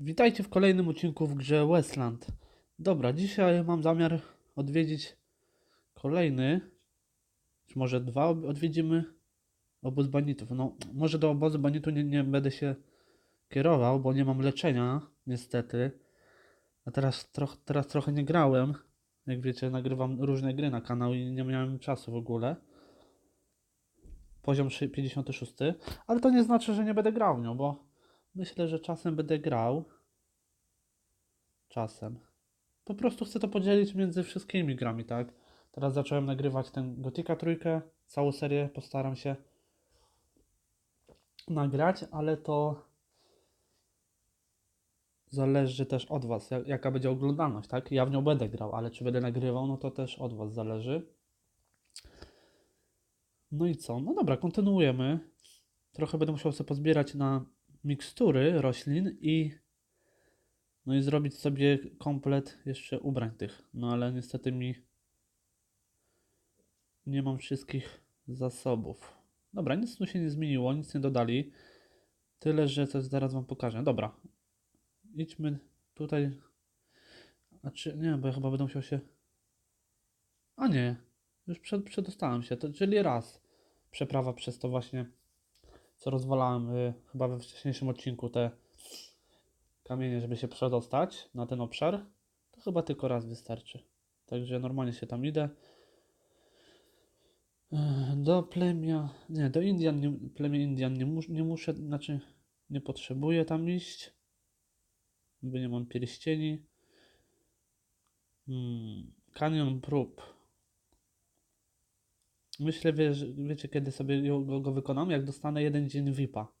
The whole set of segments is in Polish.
Witajcie w kolejnym odcinku w grze Westland. Dobra, dzisiaj mam zamiar odwiedzić kolejny, czy może dwa odwiedzimy obóz banitów. No, może do obozu banitu nie, nie będę się kierował, bo nie mam leczenia, niestety. A teraz, troch, teraz trochę nie grałem. Jak wiecie, nagrywam różne gry na kanał i nie miałem czasu w ogóle. Poziom szy- 56, ale to nie znaczy, że nie będę grał nią, bo myślę, że czasem będę grał czasem. Po prostu chcę to podzielić między wszystkimi grami, tak? Teraz zacząłem nagrywać ten Gotika trójkę, całą serię postaram się nagrać, ale to zależy też od Was, jak- jaka będzie oglądalność, tak? Ja w nią będę grał, ale czy będę nagrywał, no to też od Was zależy. No i co? No dobra, kontynuujemy. Trochę będę musiał sobie pozbierać na mikstury roślin i no i zrobić sobie komplet jeszcze ubrań tych. No ale niestety mi nie mam wszystkich zasobów. Dobra, nic tu się nie zmieniło, nic nie dodali. Tyle, że coś zaraz wam pokażę. Dobra. Idźmy tutaj. A czy nie, bo ja chyba będę musiał się. A nie. Już przed, przedostałem się. To, czyli raz. Przeprawa przez to właśnie, co rozwalałem y, chyba we wcześniejszym odcinku te kamienie, żeby się przedostać na ten obszar, to chyba tylko raz wystarczy. Także normalnie się tam idę. Do plemia, nie, do Indian, nie, plemię Indian nie, mus, nie muszę, znaczy nie potrzebuję tam iść, bo nie mam pierścieni. Hmm, Canyon prób. Myślę, wiesz, wiecie, kiedy sobie go, go wykonam, jak dostanę jeden dzień VIP-a.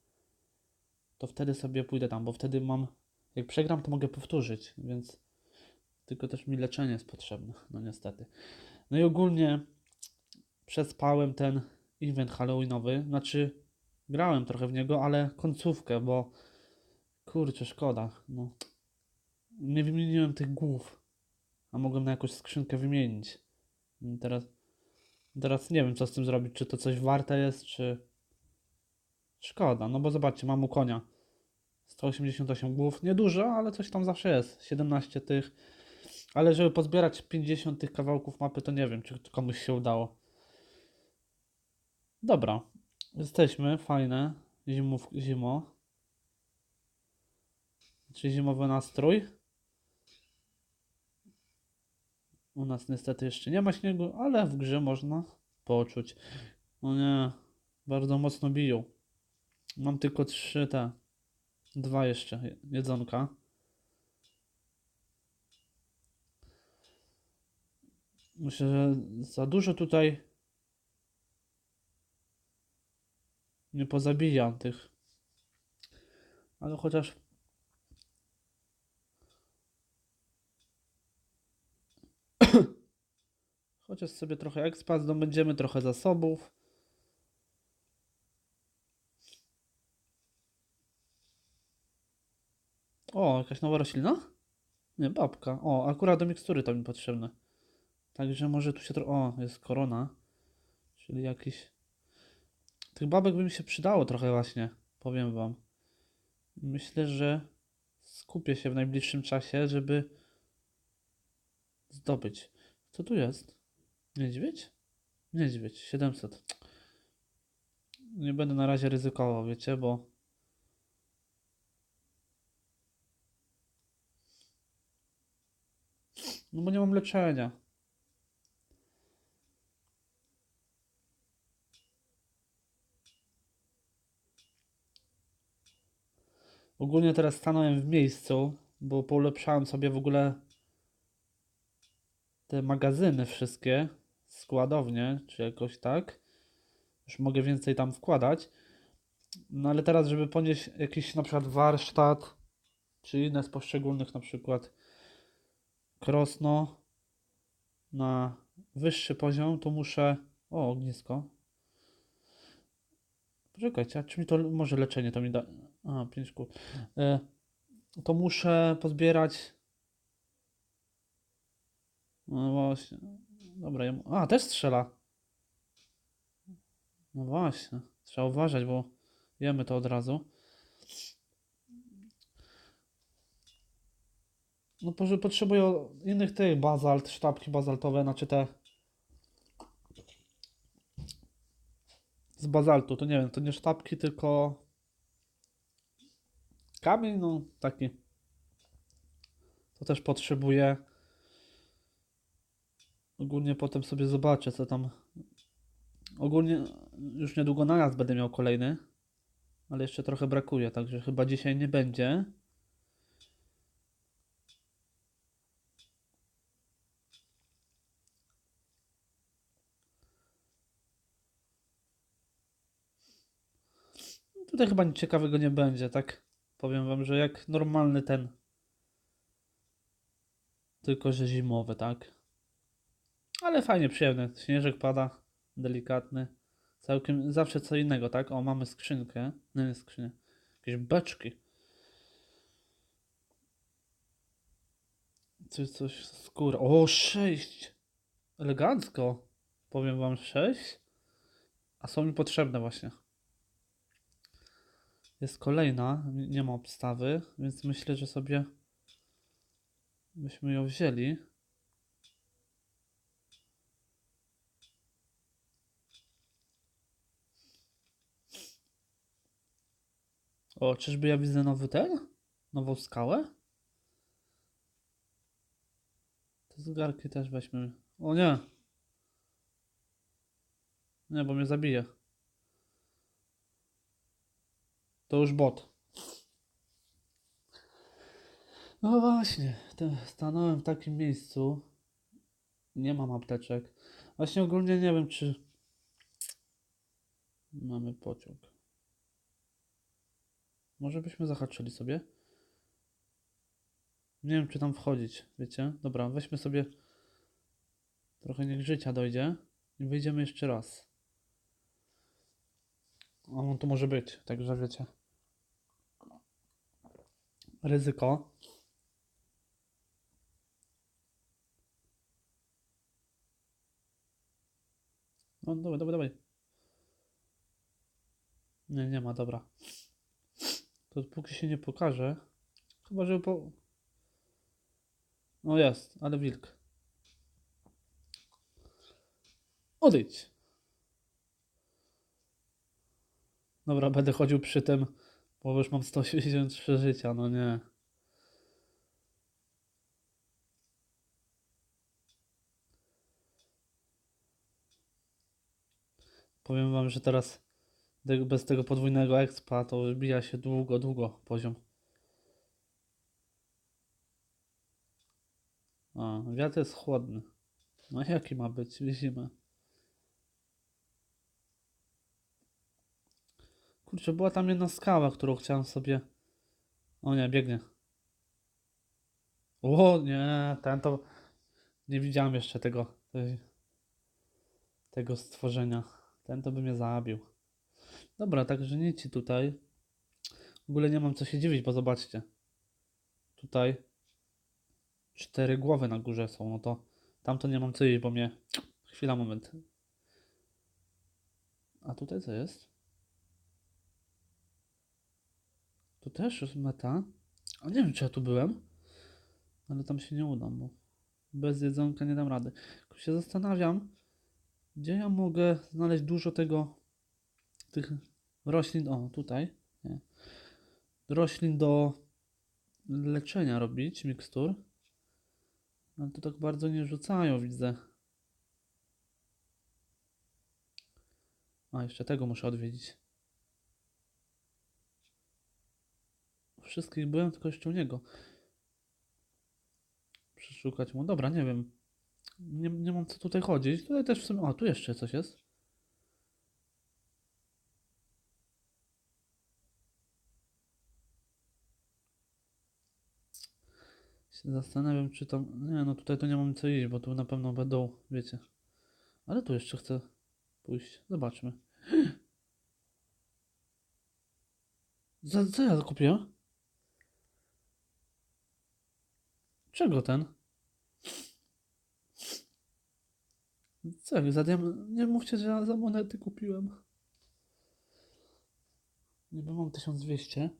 To wtedy sobie pójdę tam, bo wtedy mam jak przegram, to mogę powtórzyć, więc tylko też mi leczenie jest potrzebne, no niestety. No i ogólnie przespałem ten event halloweenowy, znaczy grałem trochę w niego, ale końcówkę, bo kurczę, szkoda, no. Nie wymieniłem tych głów, a mogłem na jakąś skrzynkę wymienić. Teraz, teraz nie wiem, co z tym zrobić, czy to coś warte jest, czy... Szkoda, no bo zobaczcie, mam u konia. 188 głów. Niedużo, ale coś tam zawsze jest. 17 tych. Ale żeby pozbierać 50 tych kawałków mapy, to nie wiem, czy komuś się udało. Dobra. Jesteśmy. Fajne. Zimów, zimo. Czy zimowy nastrój. U nas niestety jeszcze nie ma śniegu, ale w grze można poczuć. No nie. Bardzo mocno biją. Mam tylko trzy te. Dwa jeszcze je- jedzonka. Myślę, że za dużo tutaj nie pozabijam tych. Ale chociaż chociaż sobie trochę expa zdobędziemy, trochę zasobów. O, jakaś nowa roślina? Nie, babka. O, akurat do mikstury to mi potrzebne. Także może tu się tro... O, jest korona. Czyli jakiś... Tych babek by mi się przydało trochę właśnie, powiem wam. Myślę, że skupię się w najbliższym czasie, żeby zdobyć. Co tu jest? Niedźwiedź? Niedźwiedź, 700. Nie będę na razie ryzykował, wiecie, bo No bo nie mam leczenia. Ogólnie teraz stanąłem w miejscu, bo poulepszałem sobie w ogóle te magazyny wszystkie, składownie, czy jakoś tak. Już mogę więcej tam wkładać. No ale teraz, żeby ponieść jakiś na przykład warsztat, czy inne z poszczególnych na przykład krosno na wyższy poziom, to muszę. O, ognisko. Poczekajcie, a czy mi to może leczenie to mi da. A, 5 kół. E, to muszę pozbierać. No właśnie. Dobra, ja... A, też strzela. No właśnie. Trzeba uważać, bo jemy to od razu. No po- potrzebuję innych tych bazalt, sztabki bazaltowe, znaczy te z bazaltu, to nie wiem, to nie sztabki, tylko kamień, no taki. To też potrzebuję. Ogólnie potem sobie zobaczę, co tam. Ogólnie już niedługo najazd będę miał kolejny, ale jeszcze trochę brakuje, także chyba dzisiaj nie będzie. Tutaj chyba nic ciekawego nie będzie, tak? Powiem wam, że jak normalny ten. Tylko, że zimowy, tak? Ale fajnie, przyjemny. Śnieżek pada, delikatny. Całkiem, zawsze co innego, tak? O, mamy skrzynkę. No nie skrzynię. Jakieś beczki. Coś, coś, skóra. O, sześć! Elegancko. Powiem wam sześć. A są mi potrzebne właśnie. Jest kolejna, nie ma obstawy, więc myślę, że sobie byśmy ją wzięli. O, czyżby ja widzę nowy ten? Nową skałę? Te zegarki też weźmy. O nie! Nie, bo mnie zabije. To już bot. No właśnie, stanąłem w takim miejscu. Nie mam apteczek. Właśnie ogólnie nie wiem, czy mamy pociąg. Może byśmy zahaczyli sobie? Nie wiem, czy tam wchodzić, wiecie? Dobra, weźmy sobie trochę niech życia dojdzie i wyjdziemy jeszcze raz. O, on tu może być, także wiecie. Ryzyko. No, dawaj, dawaj, dawaj. Nie, nie ma, dobra. To póki się nie pokaże. Chyba, że po... No jest, ale wilk. Odejdź. Dobra, będę chodził przy tym, bo już mam 183 życia, no nie. Powiem wam, że teraz te- bez tego podwójnego expa to wybija się długo, długo poziom. A, wiatr jest chłodny. No jaki ma być w zimę? Kurczę, była tam jedna skała, którą chciałem sobie... O nie, biegnie. O nie, ten to... Nie widziałem jeszcze tego... Tego stworzenia. Ten to by mnie zabił. Dobra, także nic ci tutaj. W ogóle nie mam co się dziwić, bo zobaczcie. Tutaj cztery głowy na górze są, no to tamto nie mam co jeść, bo mnie... Chwila, moment. A tutaj co jest? Tu też jest meta. A nie wiem, czy ja tu byłem. Ale tam się nie udam, bo bez jedzonka nie dam rady. Tylko się zastanawiam, gdzie ja mogę znaleźć dużo tego, tych roślin. O, tutaj. Nie. Roślin do leczenia robić, mikstur. Ale to tak bardzo nie rzucają, widzę. A, jeszcze tego muszę odwiedzić. Wszystkich byłem, tylko jeszcze u niego. Przeszukać mu. Dobra, nie wiem. Nie, nie mam co tutaj chodzić. Tutaj też w sumie. O, tu jeszcze coś jest. Się zastanawiam, czy tam. Nie, no tutaj to nie mam co iść, bo tu na pewno będą, wiecie. Ale tu jeszcze chcę pójść. Zobaczmy. Za co ja kupiłem? Czego ten? Co, za diam... Nie mówcie, że ja za monety kupiłem. Niby mam 1200.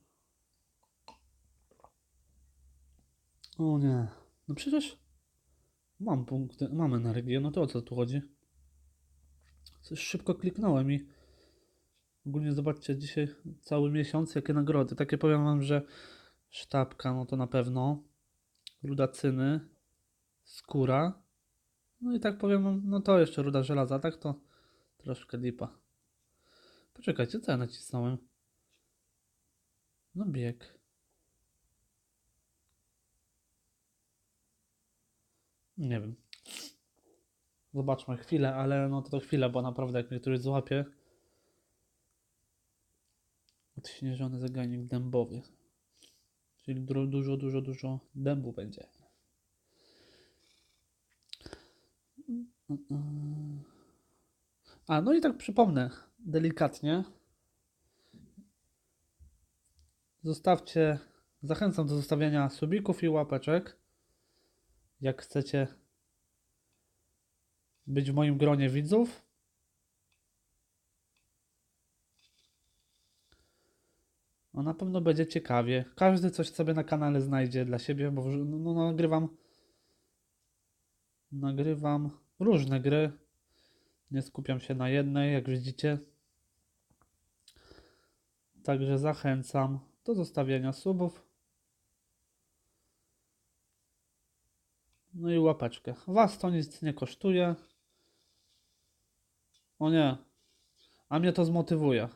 O nie. No przecież mam punkty, mam energię, no to o co tu chodzi? Coś szybko kliknąłem i ogólnie zobaczcie dzisiaj cały miesiąc jakie nagrody. Takie powiem wam, że sztabka, no to na pewno. Rudacyny, skóra. No i tak powiem wam, no to jeszcze ruda żelaza, tak to troszkę lipa. Poczekajcie, co ja nacisnąłem? No bieg. Nie wiem. Zobaczmy chwilę, ale no to, to chwilę, bo naprawdę jak mnie ktoś złapie. Odśnieżony zagajnik dębowy. Czyli du- dużo, dużo, dużo dębu będzie. A, no i tak przypomnę delikatnie. Zostawcie, zachęcam do zostawiania subików i łapeczek. Jak chcecie być w moim gronie widzów. No na pewno będzie ciekawie. Każdy coś sobie na kanale znajdzie dla siebie, bo no, no, nagrywam nagrywam różne gry. Nie skupiam się na jednej, jak widzicie. Także zachęcam do zostawienia subów. No i łapeczkę. Was to nic nie kosztuje. O nie. A mnie to zmotywuje.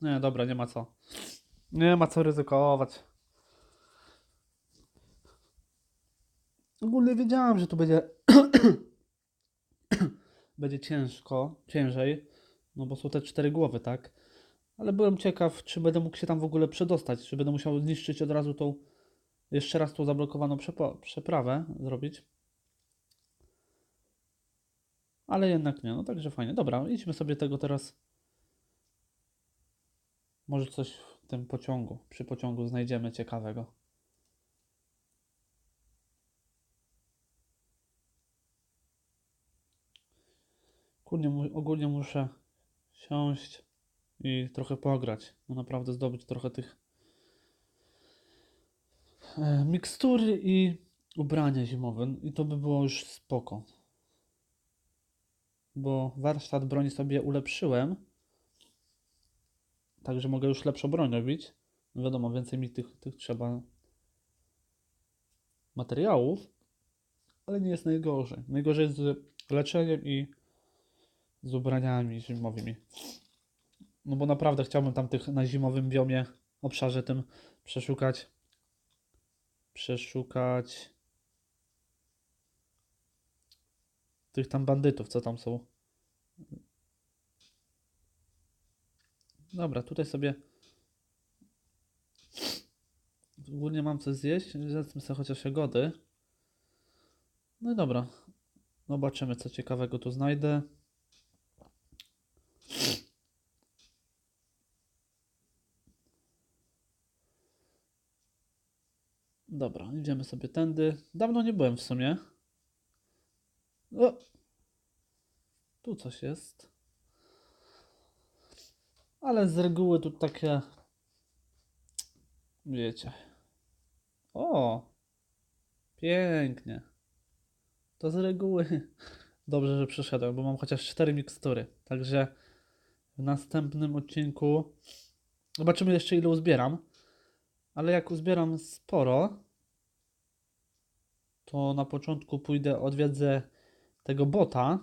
Nie, dobra, nie ma co. Nie ma co ryzykować. Ogólnie wiedziałem, że tu będzie będzie ciężko, ciężej, no bo są te cztery głowy, tak? Ale byłem ciekaw, czy będę mógł się tam w ogóle przedostać, czy będę musiał zniszczyć od razu tą, jeszcze raz tą zablokowaną przeprawę zrobić. Ale jednak nie, no także fajnie. Dobra, idźmy sobie tego teraz. Może coś w tym pociągu, przy pociągu znajdziemy ciekawego. Ogólnie, ogólnie muszę siąść i trochę pograć. No naprawdę zdobyć trochę tych mikstury i ubrania zimowe. I to by było już spoko. Bo warsztat broni sobie ulepszyłem. Także mogę już lepszą broń robić. No wiadomo, więcej mi tych, tych trzeba materiałów. Ale nie jest najgorzej. Najgorzej z leczeniem i z ubraniami zimowymi. No bo naprawdę chciałbym tam tych na zimowym biomie obszarze tym przeszukać. Przeszukać tych tam bandytów, co tam są. Dobra, tutaj sobie ogólnie mam coś zjeść. Zjedzmy sobie chociaż jagody. No i dobra. Zobaczymy, co ciekawego tu znajdę. Dobra, idziemy sobie tędy. Dawno nie byłem w sumie. O! Tu coś jest. Ale z reguły tu takie. Wiecie. O! Pięknie. To z reguły. Dobrze, że przyszedłem, bo mam chociaż 4 mikstury. Także w następnym odcinku zobaczymy jeszcze ile uzbieram. Ale jak uzbieram sporo, to na początku pójdę, odwiedzę tego bota.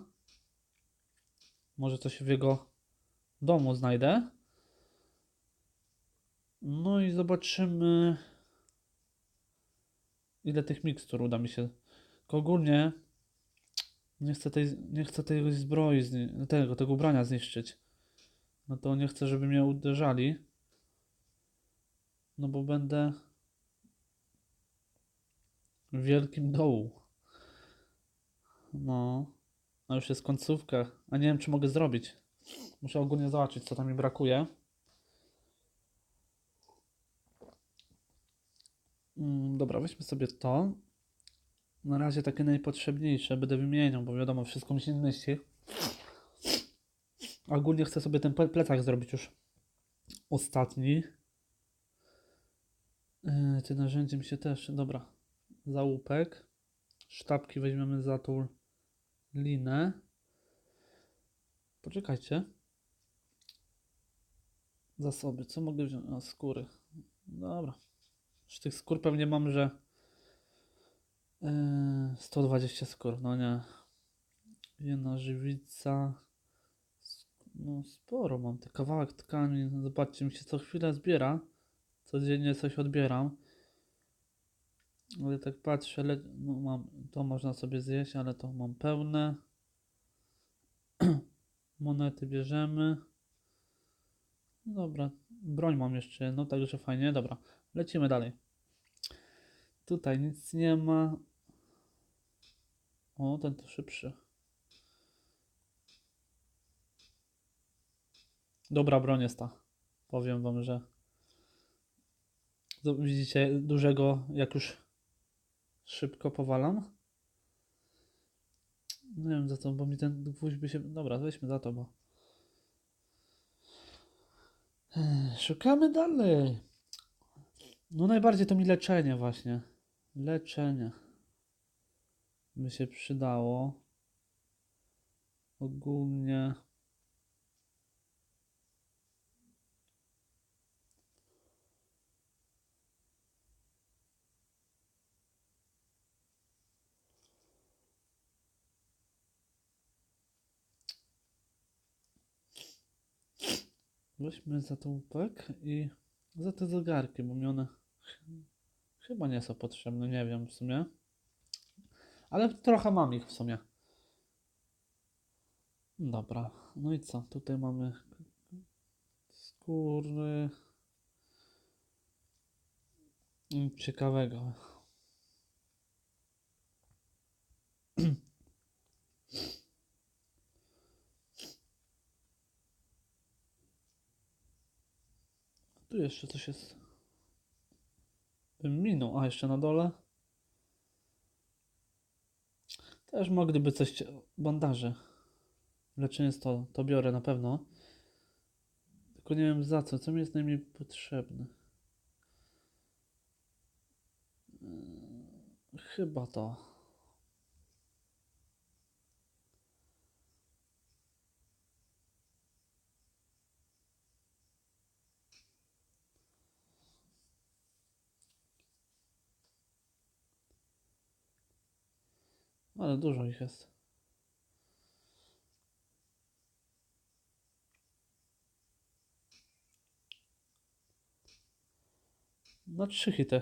Może coś w jego domu znajdę. No i zobaczymy, ile tych mikstur uda mi się. Tylko ogólnie nie chcę tej, nie chcę tej zbroi, tego, tego ubrania zniszczyć. No to nie chcę, żeby mnie uderzali. No bo będę w wielkim dołu. No. A już jest końcówka. A nie wiem, czy mogę zrobić. Muszę ogólnie zobaczyć, co tam mi brakuje. Mm, dobra, weźmy sobie to. Na razie takie najpotrzebniejsze będę wymieniał, bo wiadomo, wszystko mi się nie mieści. Ogólnie chcę sobie ten ple- plecak zrobić już ostatni. Yy, Ty narzędzie mi się też. Dobra. Załupek. Sztabki weźmiemy za tą linę. Poczekajcie. Zasoby. Co mogę wziąć? A, skóry. Dobra. Z tych skór pewnie mam, że yy, 120 skór. No nie. Jedna żywica. No sporo mam. Te kawałek tkani. Zobaczcie, mi się co chwilę zbiera. Codziennie coś odbieram. Ale tak patrzę, le... no mam, to można sobie zjeść, ale to mam pełne. Monety bierzemy. Dobra, broń mam jeszcze jedną, także fajnie. Dobra, lecimy dalej. Tutaj nic nie ma. O, ten to szybszy. Dobra broń jest ta. Powiem wam, że widzicie dużego, jak już szybko powalam. Nie wiem za co, bo mi ten gwóźdź by się... Dobra, weźmy za to, bo... Szukamy dalej. No najbardziej to mi leczenie właśnie. Leczenie. By się przydało. Ogólnie... Weźmy za tą łupek i za te zegarki, bo mi one ch- chyba nie są potrzebne, nie wiem w sumie. Ale trochę mam ich w sumie. Dobra, no i co? Tutaj mamy skóry. Ciekawego. Tu jeszcze coś jest. Bym minął. A, jeszcze na dole. Też mogliby coś. Bandaże. Leczenie to, to biorę na pewno. Tylko nie wiem za co. Co mi jest najmniej potrzebne. Yy, Chyba to. Ale dużo ich jest. No trzy hity.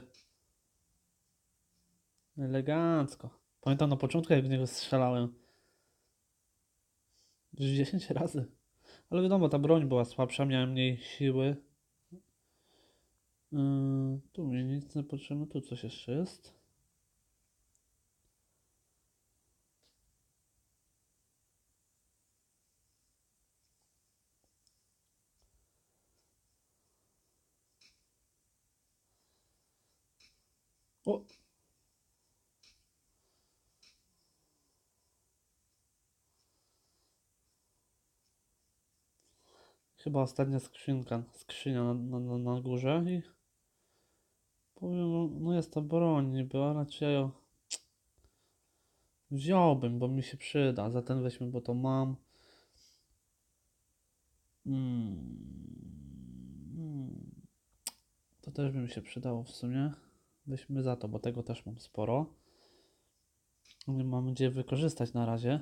Elegancko. Pamiętam na początku jak w niego strzelałem. Już 10 razy. Ale wiadomo, ta broń była słabsza, miałem mniej siły. Yy, tu mi nic nie potrzebne, tu coś jeszcze jest. O! Chyba ostatnia skrzynka, skrzynia na, na, na, górze i powiem, wam, no jest to broń niby, ale czy ja ją wziąłbym, bo mi się przyda, za ten weźmy, bo to mam. Mm. Mm. To też by mi się przydało w sumie. Weźmy za to, bo tego też mam sporo. Nie mam gdzie wykorzystać na razie.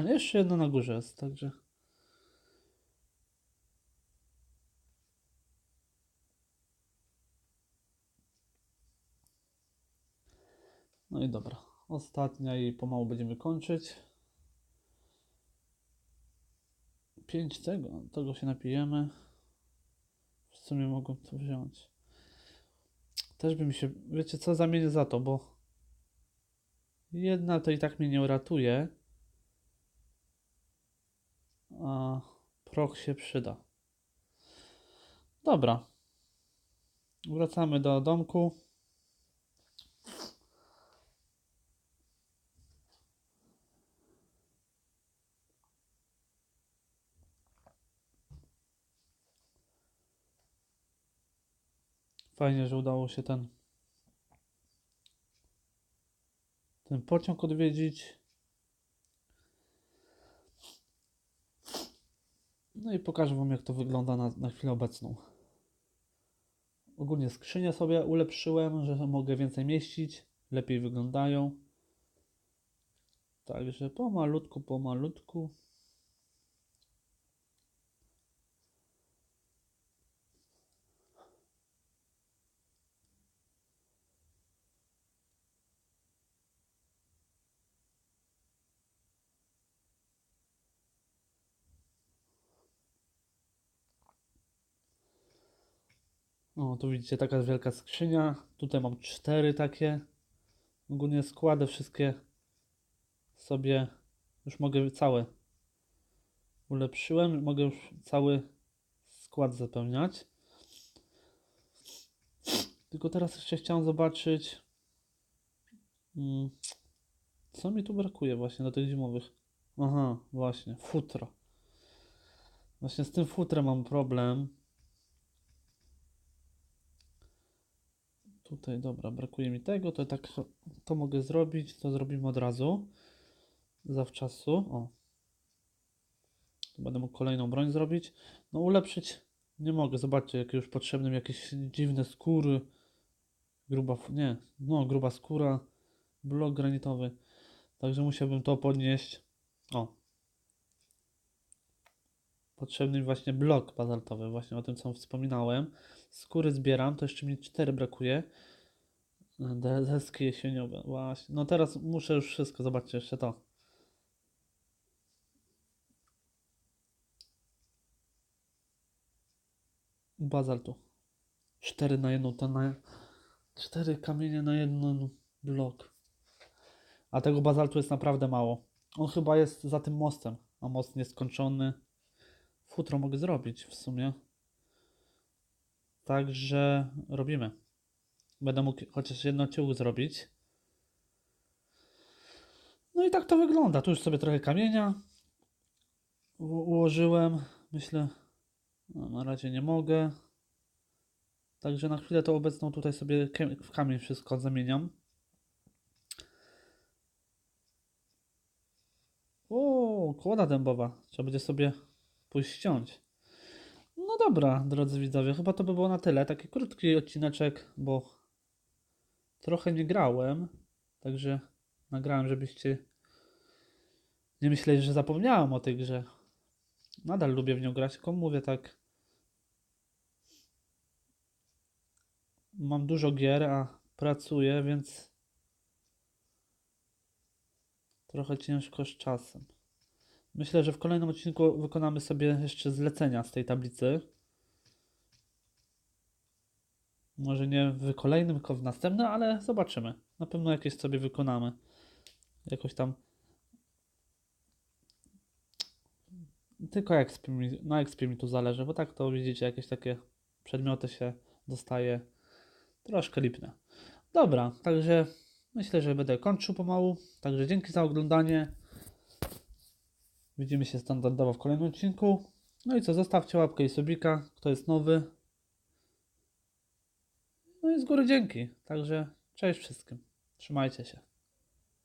A nie, jeszcze jedno na górze jest, także. No i dobra. Ostatnia i pomału będziemy kończyć. Pięć tego, tego się napijemy. W sumie mogą to wziąć. Też by mi się, wiecie co, zamienię za to, bo jedna to i tak mnie nie uratuje, a prok się przyda. Dobra. Wracamy do domku. Fajnie, że udało się ten ten pociąg odwiedzić. No i pokażę Wam, jak to wygląda na, na chwilę obecną. Ogólnie skrzynię sobie ulepszyłem, że mogę więcej mieścić, lepiej wyglądają. Także pomalutku, pomalutku. O, tu widzicie taka wielka skrzynia. Tutaj mam cztery takie. Ogólnie składę wszystkie sobie. Już mogę całe. Ulepszyłem, mogę już cały skład zapełniać. Tylko teraz jeszcze chciałem zobaczyć. mm, Co mi tu brakuje właśnie do tych zimowych? Aha, właśnie, futro. Właśnie z tym futrem mam problem. Tutaj, dobra, brakuje mi tego, to tak, to mogę zrobić, to zrobimy od razu. Zawczasu, o. Będę mógł kolejną broń zrobić. No ulepszyć nie mogę, zobaczcie, jakie już potrzebne jakieś dziwne skóry. Gruba, nie, no gruba skóra, blok granitowy. Także musiałbym to podnieść. O. Potrzebny mi właśnie blok bazaltowy, właśnie o tym co wspominałem. Skóry zbieram, to jeszcze mi 4 brakuje. De- Deski jesieniowe, właśnie. No teraz muszę już wszystko, zobaczcie jeszcze to. Bazaltu. 4 na jedną, to na... 4 kamienie na jeden blok. A tego bazaltu jest naprawdę mało. On chyba jest za tym mostem, a most nieskończony. Futro mogę zrobić w sumie. Także robimy. Będę mógł chociaż jedno ciuch zrobić. No i tak to wygląda. Tu już sobie trochę kamienia ułożyłem. Myślę, no, na razie nie mogę. Także na chwilę to obecną tutaj sobie w kamień wszystko zamieniam. O, kłoda dębowa. Trzeba będzie sobie pójść ściąć. Dobra, drodzy widzowie, chyba to by było na tyle. Taki krótki odcineczek, bo trochę nie grałem, także nagrałem, żebyście nie myśleli, że zapomniałem o tej grze. Nadal lubię w nią grać, tylko mówię tak. Mam dużo gier, a pracuję, więc trochę ciężko z czasem. Myślę, że w kolejnym odcinku wykonamy sobie jeszcze zlecenia z tej tablicy. Może nie w kolejnym, tylko w następnym, ale zobaczymy. Na pewno jakieś sobie wykonamy. Jakoś tam. Tylko mi, na XP tu zależy, bo tak to widzicie, jakieś takie przedmioty się dostaje. Troszkę lipne. Dobra, także myślę, że będę kończył pomału. Także dzięki za oglądanie. Widzimy się standardowo w kolejnym odcinku. No i co, zostawcie łapkę i subika, kto jest nowy. No i z góry dzięki. Także cześć wszystkim. Trzymajcie się.